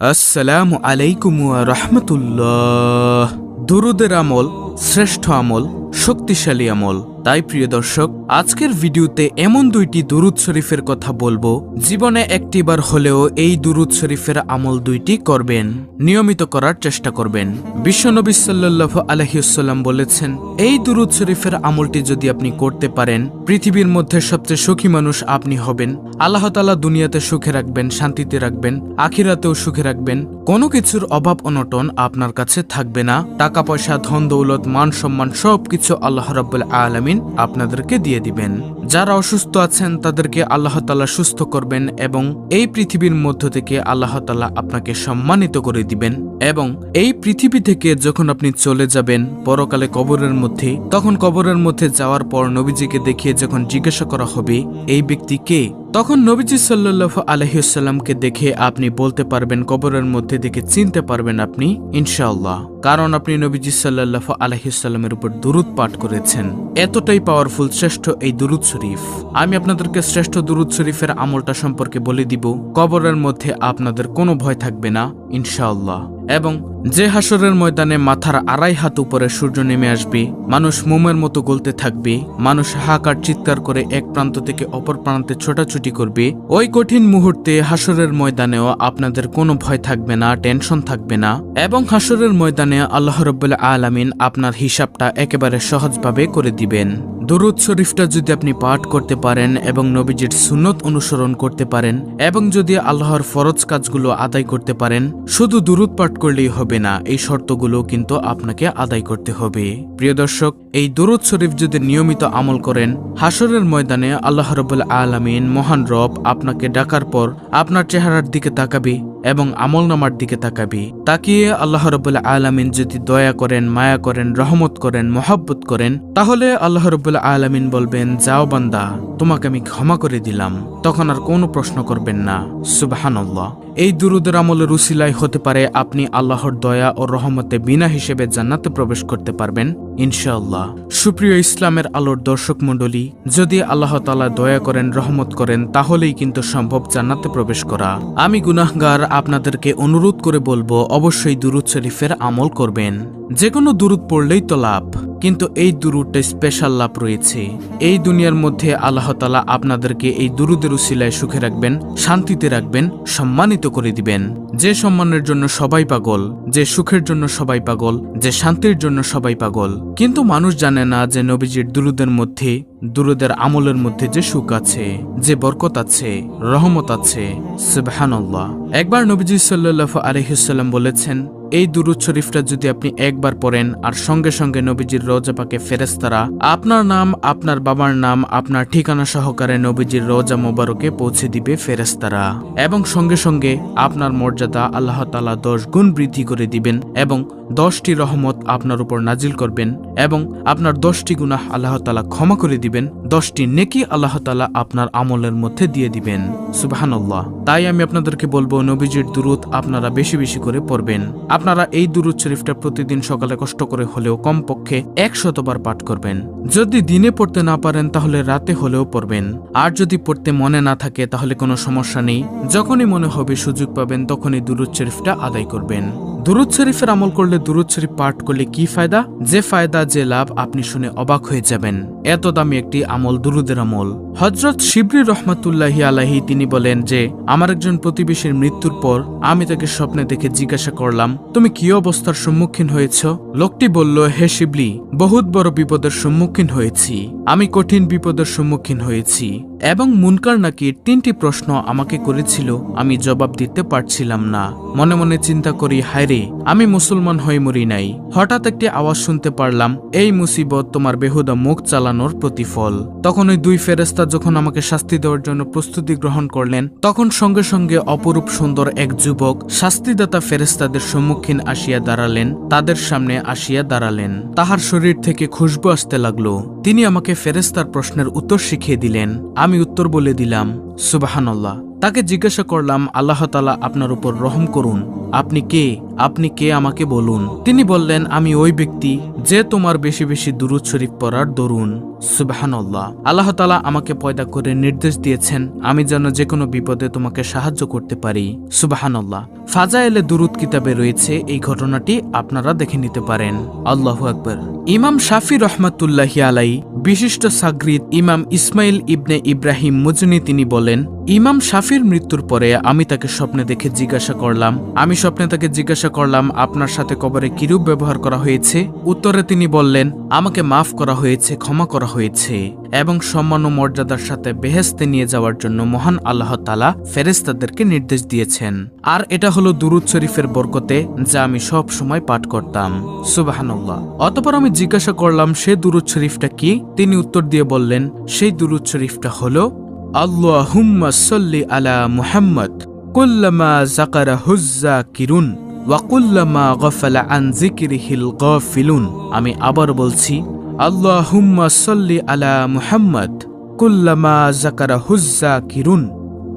আসসালামু আলাইকুম রহমতুল্লাহ। দুরুদের আমল শ্রেষ্ঠ আমল শক্তিশালী আমল। তাই প্রিয় দর্শক, আজকের ভিডিওতে এমন দুইটি দুরুদ শরীফের কথা বলব। জীবনে একটিবার হলেও এই দুরুদ শরীফের আমল দুইটি করবেন। নিয়মিত করার চেষ্টা করবেন। বিশ্বনবী সাল্লাহ আলহিউসাল্লাম বলেছেন, এই দুরুদ শরীফের আমলটি যদি আপনি করতে পারেন, পৃথিবীর মধ্যে সবচেয়ে সুখী মানুষ আপনি হবেন। আল্লাহ তালা দুনিয়াতে সুখে রাখবেন, শান্তিতে রাখবেন, আখিরাতেও সুখে রাখবেন। কোনো কিছুর অভাব অনটন আপনার কাছে থাকবে না। টাকা পয়সা ধন দৌলত মান সম্মান সবকিছু আল্লাহ রব্বুল আলমিন আপনাদেরকে দিয়ে দিবেন। যারা অসুস্থ আছেন, তাদেরকে আল্লাহ তালা সুস্থ করবেন এবং এই পৃথিবীর মধ্য থেকে আল্লাহ তালা আপনাকে সম্মানিত করে দিবেন এবং এই পৃথিবী থেকে যখন আপনি চলে যাবেন পরকালে কবরের মধ্যে, তখন কবরের মধ্যে যাওয়ার পর নবীজিকে দেখিয়ে যখন জিজ্ঞাসা করা হবে, এই ব্যক্তি কে? তখন নবীজি সাল্লাহ আলহিউসাল্লামকে দেখে আপনি বলতে পারবেন, কবরের মধ্যে দেখে চিনতে পারবেন আপনি, ইনশাআল্লাহ। কারণ আপনি নবীজি সাল্লাহ আলহিউসাল্লামের উপর দুরুদ পাঠ করেছেন। এতটাই পাওয়ারফুল শ্রেষ্ঠ এই দুরুদ শরীফ। আমি আপনাদেরকে শ্রেষ্ঠ দুরুদ শরীফের আমলটা সম্পর্কে বলে দিব, কবরের মধ্যে আপনাদের কোনো ভয় থাকবে না, ইনশাআল্লাহ। এবং যে হাসরের ময়দানে মাথার আড়াই হাত উপরে সূর্য নেমে আসবে, মানুষ মোমের মতো গলতে থাকবে, মানুষ হাহাকার চিৎকার করে এক প্রান্ত থেকে অপর প্রান্তে ছোটাছুটি করবে, ওই কঠিন মুহূর্তে হাসরের ময়দানেও আপনাদের কোনো ভয় থাকবে না, টেনশন থাকবে না। এবং হাসরের ময়দানে আল্লাহ রব্বুল্লা আলামিন আপনার হিসাবটা একেবারে সহজভাবে করে দিবেন। দরুদ শরীফটা যদি আপনি পাঠ করতে পারেন এবং নবীজির সুন্নত অনুসরণ করতে পারেন এবং যদি আল্লাহর ফরজ কাজগুলো আদায় করতে পারেন, শুধু দুরুদ পাঠ করলেই হবে না, এই শর্তগুলো কিন্তু আপনাকে আদায় করতে হবে। প্রিয় দর্শক, এই দরুদ শরীফ যদি নিয়মিত আমল করেন হাসরের ময়দানে আল্লাহ রবুল আলমিন মহান রব আপনাকে ডাকার পর আপনার চেহারার দিকে তাকাবে এবং আমল নামার দিকে তাকাবি। তাকিয়ে আল্লাহ রবুল্লা আলমিন যদি দয়া করেন, মায়া করেন, রহমত করেন, মহাব্বত করেন, তাহলে আল্লাহ রবুল্লা আলমিন বলবেন, যাও বান্দা, তোমাকে আমি ক্ষমা করে দিলাম। তখন আর কোনো প্রশ্ন করবেন না। সুবাহান্লাহ এই দুরুদের আমলের উসিলাই হতে পারে আপনি আল্লাহর দয়া ও রহমতে বিনা হিসেবে জান্নাতে প্রবেশ করতে পারবেন, ইনশাআল্লাহ। সুপ্রিয় ইসলামের আলোর দর্শক মণ্ডলী, যদি আল্লাহ তালা দয়া করেন, রহমত করেন, তাহলেই কিন্তু সম্ভব জান্নাতে প্রবেশ করা। আমি গুনাহগার আপনাদেরকে অনুরোধ করে বলব, অবশ্যই দুরুদ শরীফের আমল করবেন। যে কোনো দুরুদ পড়লেই তো লাভ। কিন্তু এই দুরুদটা স্পেশাল লাভ রয়েছে। এই দুনিয়ার মধ্যে আল্লাহ তালা আপনাদেরকে এই দুরুদের উসিলায় সুখে রাখবেন, শান্তিতে রাখবেন, সম্মানিত করে দিবেন। যে সম্মানের জন্য সবাই পাগল, যে সুখের জন্য সবাই পাগল, যে শান্তির জন্য সবাই পাগল। কিন্তু মানুষ জানে না যে নবীজির দুরুদের মধ্যে দুরুদের আমলের মধ্যে যে সুখ আছে, যে বরকত আছে, রহমত আছে, সুবহানাল্লাহ। একবার নবীজি সাল্লাহ আলহিসাল্লাম বলেছেন, এই দুরুদ শরীফটা যদি আপনি একবার পড়েন আর সঙ্গে সঙ্গে নবীজির রোজা পাকে ফেরেস্তারা আপনার নাম, আপনার বাবার নাম, আপনার ঠিকানা সহকারে নবীজির রোজা মোবারকে পৌঁছে দিবে ফেরেস্তারা এবং সঙ্গে সঙ্গে আপনার মর্যাদা আল্লাহ তালা দশ গুণ বৃদ্ধি করে দিবেন এবং দশটি রহমত আপনার উপর নাজিল করবেন এবং আপনার দশটি গুনাহ আল্লাহ তালা ক্ষমা করে দিবেন। দশটি নেকি আল্লাহ তালা আপনার আমলের মধ্যে দিয়ে দিবেন। সুবাহান্লাহ তাই আমি আপনাদেরকে বলব, নবীজির দুরুদ আপনারা বেশি বেশি করে পড়বেন। আপনারা এই দুরুদ শরীফটা প্রতিদিন সকালে কষ্ট করে হলেও কমপক্ষে একশতবার পাঠ করবেন। যদি দিনে পড়তে না পারেন, তাহলে রাতে হলেও পড়বেন। আর যদি পড়তে মনে না থাকে, তাহলে কোনো সমস্যা নেই। যখনই মনে হবে সুযোগ পাবেন, তখনই দুরুদ শরীফটা আদায় করবেন। দুরুদ শরীফের আমল করলে দুরুদ শরীফ পাঠ করলে কি ফায়দা? যে ফায়দা, যে লাভ আপনি শুনে অবাক হয়ে যাবেন। এত দামি একটি আমল, দুরুদের আমল। হজরত শিবরি রহমাতুল্লাহি আলাহি তিনি বলেন যে, আমার একজন প্রতিবেশীর মৃত্যুর পর আমি তাকে স্বপ্নে দেখে জিজ্ঞাসা করলাম, তুমি কি অবস্থার সম্মুখীন হয়েছ? লোকটি বলল, হে শিবলি, বহুত বড় বিপদের সম্মুখীন হয়েছি। আমি কঠিন বিপদের সম্মুখীন হয়েছি। এবং মুনকার নাকির তিনটি প্রশ্ন আমাকে করেছিল, আমি জবাব দিতে পারছিলাম না। মনে মনে চিন্তা করি, হায়রে আমি মুসলমান হয়ে মরি নাই। হঠাৎ একটি আওয়াজ শুনতে পারলাম, এই মুসিবত তোমার বেহুদা মুখ চালানোর প্রতিফল। তখন ওই দুই ফেরেস্তা যখন আমাকে শাস্তি দেওয়ার জন্য প্রস্তুতি গ্রহণ করলেন, তখন সঙ্গে সঙ্গে অপরূপ সুন্দর এক যুবক শাস্তিদাতা ফেরেস্তাদের সম্মুখীন আসিয়া দাঁড়ালেন, তাদের সামনে আসিয়া দাঁড়ালেন। তাহার শরীর থেকে খুশবু আসতে লাগল। তিনি আমাকে ফেরেস্তার প্রশ্নের উত্তর শিখিয়ে দিলেন। আমি উত্তর বলে দিলাম সুবাহান্লাহ তাকে জিজ্ঞাসা করলাম, আল্লাহ তালা আপনার উপর রহম করুন। আপনি কে? আপনি কে আমাকে বলুন? তিনি বললেন, আমি ওই ব্যক্তি যে তোমার বেশি বেশি দুরুদ শরীফ পড়ার দরুন। সুবাহান্লাহ আল্লাহ তালা আমাকে পয়দা করে নির্দেশ দিয়েছেন, আমি যেন যে কোনো বিপদে তোমাকে সাহায্য করতে পারি। সুবাহান্লাহ ফাজা এলে দুরুদ কিতাবে রয়েছে, এই ঘটনাটি আপনারা দেখে নিতে পারেন। আল্লাহ আকবর। ইমাম শাফি রহমাতুল্লাহি আলাই বিশিষ্ট সাগরিদ ইমাম ইসমাইল ইবনে ইব্রাহিম মুজনি তিনি বলেন, ইমাম শাফির মৃত্যুর পরে আমি তাকে স্বপ্নে দেখে জিজ্ঞাসা করলাম, আমি স্বপ্নে তাকে জিজ্ঞাসা করলাম, আপনার সাথে কবরে কিরূপ ব্যবহার করা হয়েছে? উত্তরে তিনি বললেন, আমাকে মাফ করা হয়েছে, ক্ষমা করা হয়েছে এবং সম্মান ও মর্যাদার সাথে বেহেস্তে নিয়ে যাওয়ার জন্য মহান আল্লাহ তালা ফেরেস্তাদেরকে নির্দেশ দিয়েছেন। আর এটা হলো দুরুদ শরীফের বরকতে, যা আমি সব সময় পাঠ করতাম। সুবাহান্লাহ অতপর আমি জিজ্ঞাসা করলাম, সে দুরুদ শরীফটা কি? তিনি উত্তর দিয়ে বললেন, সেই দুরুদ শরীফটা হলো, আল্লাহুম্মা সাল্লি আলা মুহাম্মদ, কুল্লামা জাকারা হুজ্জা কিরুন ওয়াকুল্লামা গফালা আন জিকিরিহিল গফিলুন। আমি আবার বলছি, আল্লাহুম্মা সল্লি আলা মুহাম্মদ, কুল্লামা জাকারা হুজ্জা কিরুন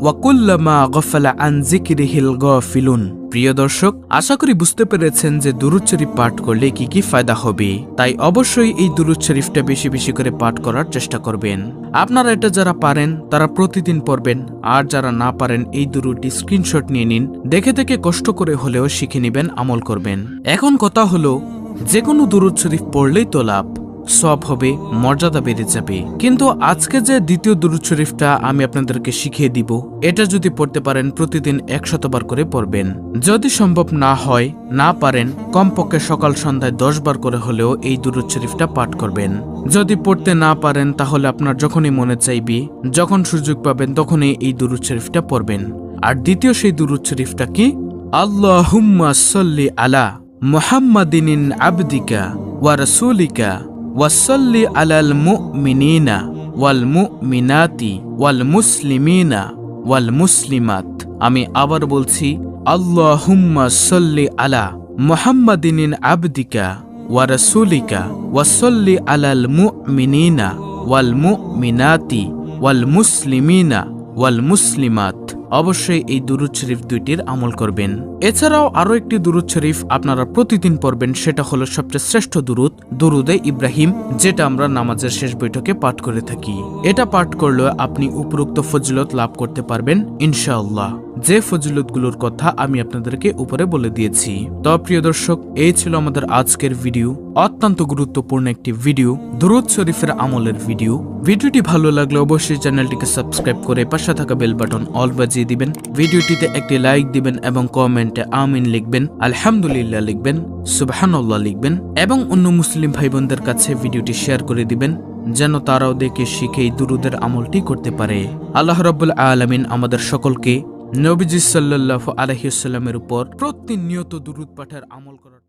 ওয়াকুল্লামা গফালা আন জিকিরিহিল গফিলুন। প্রিয় দর্শক, আশা করি বুঝতে পেরেছেন যে দুরুদ শরীফ পাঠ করলে কি কি ফায়দা হবে। তাই অবশ্যই এই দুরুদ শরীফটা বেশি বেশি করে পাঠ করার চেষ্টা করবেন। আপনারা এটা যারা পারেন, তারা প্রতিদিন পড়বেন। আর যারা না পারেন, এই দুরুটি স্ক্রিনশট নিয়ে নিন। দেখে দেখে কষ্ট করে হলেও শিখে নেবেন, আমল করবেন। এখন কথা হলো যে কোনো দুরুদ শরীফ পড়লেই তো লাভ। সব হবে, মর্যাদা বেড়ে যাবে। কিন্তু আজকে যে দ্বিতীয় দুরুদ শরীফটা আমি আপনাদেরকে শিখিয়ে দিব, এটা যদি পড়তে পারেন, প্রতিদিন একশতবার করে পড়বেন। যদি সম্ভব না হয়, না পারেন, কমপক্ষে সকাল সন্ধ্যায় দশ বার করে হলেও এই দুরুদ শরীফটা পাঠ করবেন। যদি পড়তে না পারেন, তাহলে আপনার যখনই মনে চাইবে, যখন সুযোগ পাবেন, তখনই এই দুরুদ শরীফটা পড়বেন। আর দ্বিতীয় সেই দুরুদ শরীফটা কি? আল্লাহুম্মা সাল্লি আলা মুহাম্মাদিন আবদিকা ওয়া রাসূলিকা ওয়াসাল্লি আলাল মুমিনিনা ওয়াল মুমিনাতি ওয়াল মুসলিমিনা ওয়াল মুসলিমাত। আমি আবার বলছি, আল্লাহুম্মা সাল্লি আলা মুহাম্মাদিন আবদিকা ওয়া রাসূলিকা ওয়াসাল্লি আলাল মুমিনিনা ওয়াল মুমিনাতি ওয়াল মুসলিমিনা ওয়াল মুসলিমাত। অবশ্যই এই দুরুদ শরীফ দুইটির আমল করবেন। এছাড়াও আরও একটি দুরুদ শরীফ আপনারা প্রতিদিন পড়বেন, সেটা হলো সবচেয়ে শ্রেষ্ঠ দুরুদ, দুরুদে ইব্রাহিম, যেটা আমরা নামাজের শেষ বৈঠকে পাঠ করে থাকি। এটা পাঠ করলে আপনি উপরোক্ত ফজিলত লাভ করতে পারবেন, ইনশাআল্লাহ। যে ফজিলতগুলোর কথা আমি আপনাদেরকে উপরে বলে দিয়েছি। তো প্রিয় দর্শক, এই ছিল আমাদের আজকের ভিডিও। অত্যন্ত গুরুত্বপূর্ণ একটি ভিডিও, দুরুদ শরীফের আমলের ভিডিও। ভিডিওটি ভালো লাগলে অবশ্যই চ্যানেলটিকে সাবস্ক্রাইব করে পাশে থাকা বেল বাটন অল বাজিয়ে দিবেন। ভিডিওটিতে একটি লাইক দিবেন এবং কমেন্টে আমিন লিখবেন, আলহামদুলিল্লাহ লিখবেন, সুবহানাল্লাহ লিখবেন, এবং অন্য মুসলিম ভাই বোনদের কাছে ভিডিওটি শেয়ার করে দিবেন, যেন তারাও দেখে শিখে এই দুরুদের আমলটি করতে পারে। আল্লাহ রব্বুল আলমিন আমাদের সকলকে নবীজি সাল্লাহ আলহিউসাল্লামের উপর প্রতিনিয়ত দুরুৎ পাঠের আমল করার